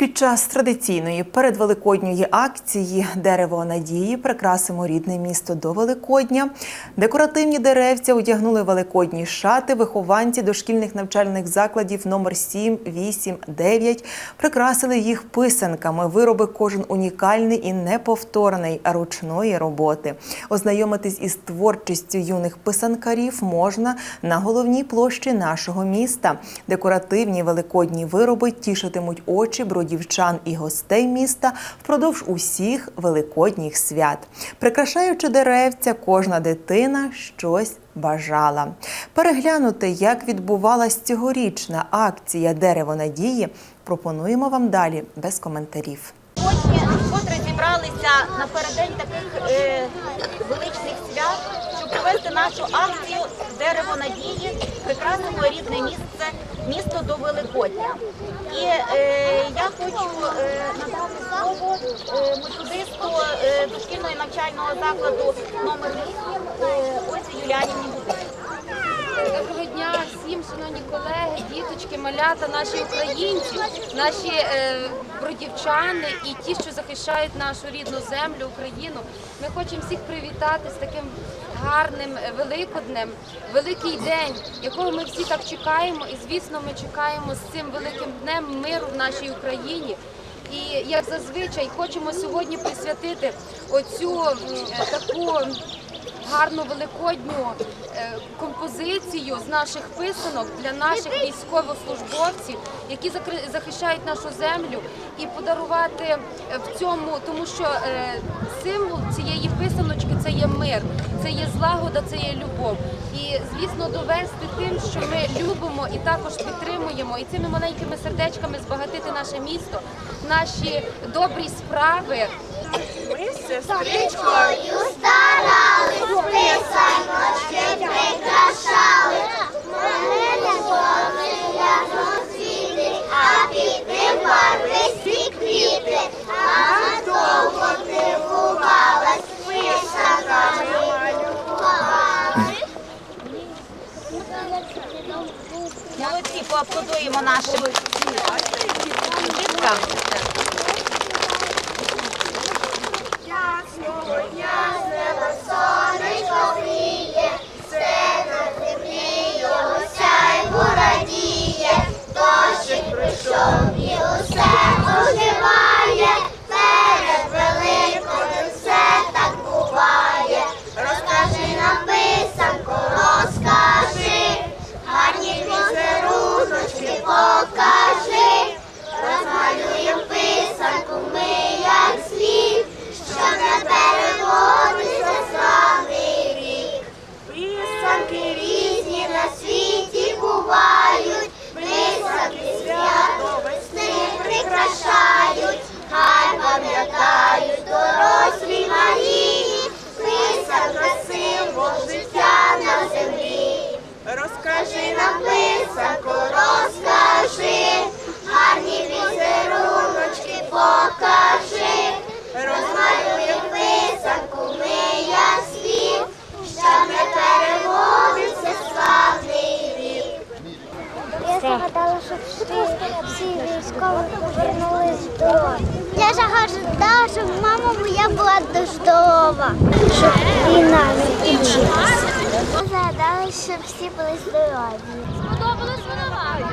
Під час традиційної передвеликодньої акції Дерево надії прикрасимо рідне місто до Великодня. Декоративні деревця одягнули великодні шати. Вихованці дошкільних навчальних закладів номер 7, 8, 9 прикрасили їх писанками. Вироби кожен унікальний і неповторний ручної роботи. Ознайомитись із творчістю юних писанкарів можна на головній площі нашого міста. Декоративні великодні вироби тішитимуть очі бродівчан і гостей міста впродовж усіх великодніх свят. Прикрашаючи деревця, кожна дитина щось бажала. Переглянути, як відбувалась цьогорічна акція Дерево надії, пропонуємо вам далі без коментарів. Сьогодні вкотре зібралися напередодні таких е, величних свят, щоб провести нашу акцію Дерево надії, прикрасимо рідне місце, місто до Великодня. І е, я хочу е, надати слово е, методисту е, дошкільного і навчального закладу номер 8 е, Юліанівні. Доброго дня всім, шановні колеги, діточки, малята, наші українці, наші е, бродівчани і ті, що захищають нашу рідну землю, Україну. Ми хочемо всіх привітати з таким гарним е, великоднем, великий день, якого ми всі так чекаємо. І звісно, ми чекаємо з цим великим днем миру в нашій Україні. І як зазвичай хочемо сьогодні присвятити оцю таку гарну великодню е, композицію з наших писанок для наших військовослужбовців, які захищають нашу землю, і подарувати е, в цьому, тому що е, символ цієї писаночки це є мир, це є злагода, це є любов. І звісно, довести тим, що ми любимо і також підтримуємо, і цими маленькими сердечками збагатити наше місто, наші добрі справи. Ми з сестричкою Молодці, поаплодуємо нашим діткам. Розкажи нам писанку, розкажи, гарні візеруночки покажи, розмалює писанку ми як слів, що не переводиться славний рік. Я загадала, щоб всі, військові повернулись здорові. Я загадала, щоб мама моя була здорова, щоб війна не кінчилася. Я загадала, щоб всі були здорові. Сподобалось воно вам?